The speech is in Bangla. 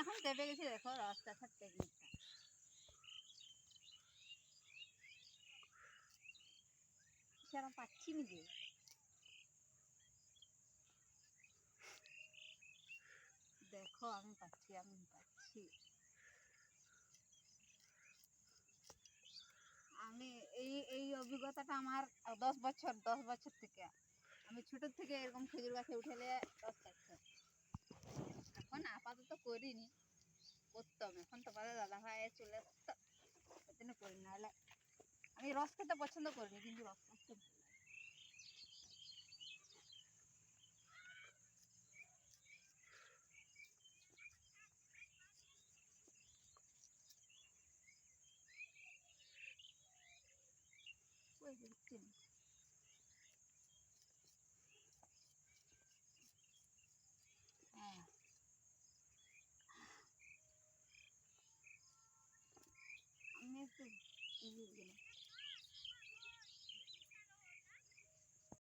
এখন গেছি দেখো পাচ্ছি দেখো, আমি পাচ্ছি আমি পাচ্ছি। আমি এই এই অভিজ্ঞতাটা আমার দশ বছর দশ বছর থেকে। আমি ছোট থেকে এরকম খেজুর গাছে কাটতাম আমি রস খেতে পছন্দ করিনি কিন্তু রস। হ্যাঁ আমি একটু দিলাম